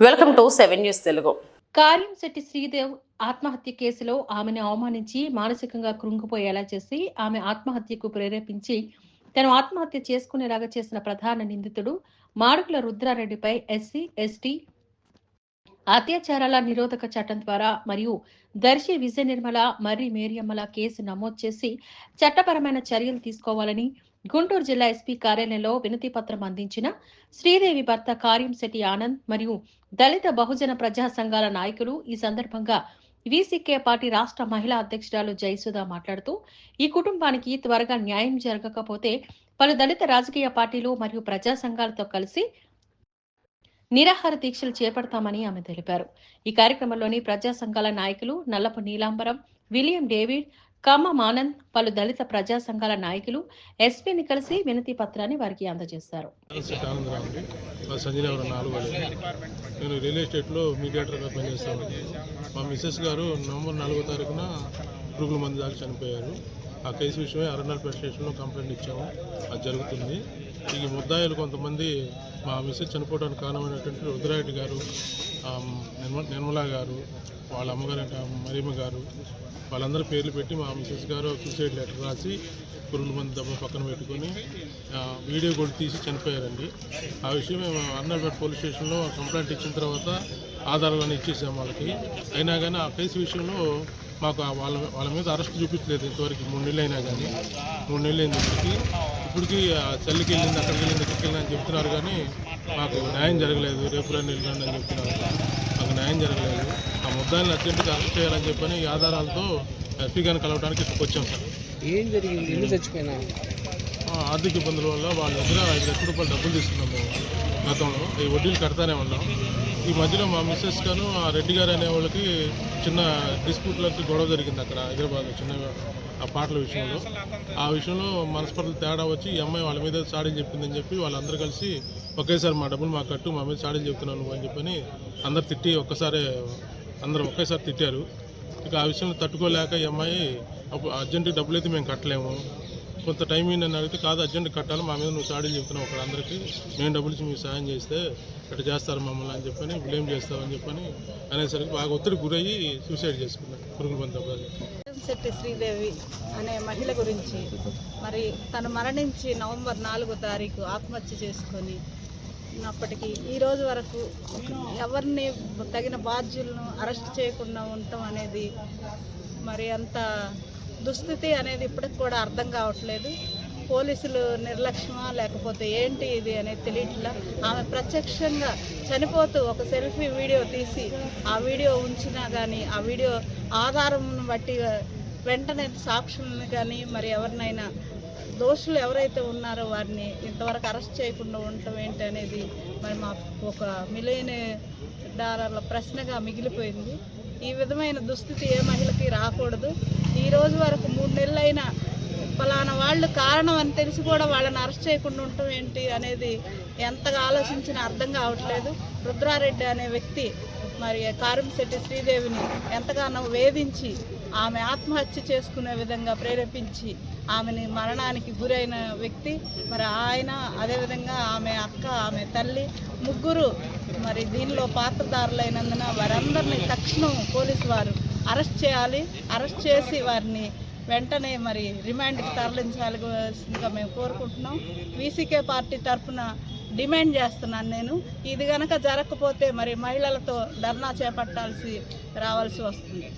Welcome to seven news Telugu. Karyamshetti Sridev ఆత్మహత్య కేసులో ఆమెను అవమానించి మానసికంగా కృంగిపోయేలా చేసి ఆమె ఆత్మహత్యకు ప్రేరేపించి తను ఆత్మహత్య చేసుకునేలాగా చేసిన ప్రధాన నిందితుడు మాడుగుల రుద్రారెడ్డిపై ఎస్సీ ఎస్టీ అత్యాచారాల నిరోధక చట్టం ద్వారా మరియు దర్శి విజయ నిర్మల మర్రి మేరియమ్మల కేసు నమోదు చేసి చట్టపరమైన చర్యలు తీసుకోవాలని గుంటూరు జిల్లా ఎస్పీ కార్యాలయంలో వినతి పత్రం అందించిన శ్రీదేవి భర్త కార్యంశెట్టి ఆనంద్ మరియు దళిత బహుజన ప్రజా సంఘాల నాయకులు ఈ సందర్భంగా వీసీకే పార్టీ రాష్ట్ర మహిళా అధ్యక్షురాలు జయసుధ మాట్లాడుతూ ఈ కుటుంబానికి త్వరగా న్యాయం జరగకపోతే పలు దళిత రాజకీయ పార్టీలు మరియు ప్రజా సంఘాలతో కలిసి నిరాహార దీక్షలు చేపడతామని ఆమె తెలిపారు. ఈ కార్యక్రమంలోని ప్రజా సంఘాల నాయకులు నల్లపు నీలాంబరం విలియం డేవిడ్ కామం ఆనంద్ పలు దళిత ప్రజా సంఘాల నాయకులు ఎస్పీని కలిసి వినతి పత్రాన్ని వారికి అందజేశారు. నాలుగు నేను రియల్ ఎస్టేట్లో మీడియేటర్గా పనిచేస్తాను. మా మిస్సెస్ గారు నవంబర్ నాలుగో తారీఖున పురుగుల మంది దాకా చనిపోయారు. ఆ కేసు విషయమే అరణాలపేట స్టేషన్లో కంప్లైంట్ ఇచ్చాము. అది జరుగుతుంది. ఈ ముద్దాయిలు కొంతమంది మా మిస్సెస్ చనిపోవడానికి కారణమైనటువంటి రుద్రారెడ్డి గారు నిర్మ నిర్మలా గారు వాళ్ళ అమ్మగారు అంటే గారు వాళ్ళందరూ పేర్లు పెట్టి మా మిస్సెస్ గారు సూసైడ్ లెటర్ రాసి పురుగుల మంది దెబ్బ పక్కన పెట్టుకొని వీడియో కూడా తీసి చనిపోయారండి. ఆ విషయం మేము అన్నపేట పోలీస్ స్టేషన్లో కంప్లైంట్ ఇచ్చిన తర్వాత ఆధారాలను ఇచ్చేసాం వాళ్ళకి. అయినా కానీ ఆ కేసు విషయంలో మాకు ఆ వాళ్ళ వాళ్ళ మీద అరెస్ట్ చూపించలేదు ఇంతవరకు. మూడు నెలలు అయినా కానీ మూడు నెలలు అయినప్పటికీ ఇప్పటికి ఆ సెల్కి వెళ్ళింది అక్కడికి వెళ్ళింది ఇక్కడికి వెళ్ళింది అని చెప్తున్నారు కానీ మాకు న్యాయం జరగలేదు రేపు రండి వెళ్ళండి అని చెప్తున్నారు. మాకు న్యాయం జరగలేదు. ఆ ముద్దాయిని అర్జెంటుగా అరెస్ట్ చేయాలని చెప్పని ఈ ఆధారాలతో ఎస్పీ గారిని కలవడానికి ఇక్కడికి వచ్చాం సార్. ఏం జరిగింది? ఎందుకు చచ్చిపోయినా ఆర్థిక ఇబ్బందుల వల్ల వాళ్ళ దగ్గర ఐదు లక్షల రూపాయలు డబ్బులు తీసుకున్నాం మేము గతంలో. ఈ వడ్డీలు కడతానే ఉన్నాం. ఈ మధ్యలో మా మిస్సెస్ గాను ఆ రెడ్డి గారు అనే వాళ్ళకి చిన్న డిస్ప్యూట్లకి గొడవ జరిగింది అక్కడ హైదరాబాద్ చిన్న ఆ పాటల విషయంలో. ఆ విషయంలో మనస్పర్ధలు తేడా వచ్చి ఈ అమ్మాయి వాళ్ళ మీద సాడని చెప్పిందని చెప్పి వాళ్ళందరూ కలిసి ఒకేసారి మా డబ్బులు మా కట్టు మా మీద సాడని చెప్తున్నాను అని చెప్పని అందరు తిట్టి ఒక్కసారి అందరూ ఒకేసారి తిట్టారు. ఇక ఆ విషయంలో తట్టుకోలేక ఈ అమ్మాయి అప్పుడు అర్జెంటుగా డబ్బులు అయితే మేము కట్టలేము కొంత టైం ఏంటని అడిగితే కాదు అర్జెంట్ కట్టాలి మా మీద నువ్వు సాడీలు చెప్తున్నావు అక్కడ అందరికీ. మేము డబ్బులు ఇచ్చి మీకు సాయం చేస్తే అట్లా చేస్తారు మమ్మల్ని అని చెప్పని బ్లేమ్ చేస్తామని చెప్పని అనేసరికి బాగా ఒత్తిడి గురయ్యి సూసైడ్ చేసుకున్నాను పురుగుల బంధ శెట్టి శ్రీదేవి అనే మహిళ గురించి? మరి తను మరణించి నవంబర్ నాలుగో తారీఖు ఆత్మహత్య చేసుకొని ఉన్నప్పటికీ ఈ రోజు వరకు ఎవరిని తగిన బాధ్యులను అరెస్ట్ చేయకుండా ఉండటం అనేది మరి అంత దుస్థితి అనేది ఇప్పటికి కూడా అర్థం కావట్లేదు. పోలీసులు నిర్లక్ష్యమా లేకపోతే ఏంటి ఇది అనేది తెలియట్లా. ఆమె ప్రత్యక్షంగా చనిపోతూ ఒక సెల్ఫీ వీడియో తీసి ఆ వీడియో ఉంచినా కానీ ఆ వీడియో ఆధారం బట్టి వెంటనే సాక్షులను కానీ మరి ఎవరినైనా దోషులు ఎవరైతే ఉన్నారో వారిని ఇంతవరకు అరెస్ట్ చేయకుండా ఉండటం ఏంటి అనేది మరి మా ఒక మిలియన్ డాలర్ల ప్రశ్నగా మిగిలిపోయింది. ఈ విధమైన దుస్థితి ఏ మహిళకి రాకూడదు. ఈ రోజు వరకు మూడు నెలలైనా ఫలానా వాళ్ళు కారణం అని తెలిసి కూడా వాళ్ళని అరెస్ట్ చేయకుండా ఉండటం ఏంటి అనేది ఎంతగా ఆలోచించినా అర్థం కావట్లేదు. రుద్రారెడ్డి అనే వ్యక్తి మరి కారంశెట్టి శ్రీదేవిని ఎంతగానో వేధించి ఆమె ఆత్మహత్య చేసుకునే విధంగా ప్రేరేపించి ఆమెని మరణానికి గురైన వ్యక్తి మరి ఆయన అదేవిధంగా ఆమె అక్క ఆమె తల్లి ముగ్గురు మరి దీనిలో పాత్రదారులైనందున వారందరినీ తక్షణం పోలీసు వారు అరెస్ట్ చేయాలి. అరెస్ట్ చేసి వారిని వెంటనే మరి రిమాండ్కి తరలించాల్సిందిగా మేము కోరుకుంటున్నాం. వీసీకే పార్టీ తరఫున డిమాండ్ చేస్తున్నాను నేను. ఇది కనుక జరగకపోతే మరి మహిళలతో ధర్నా చేపట్టాల్సి రావాల్సి వస్తుంది.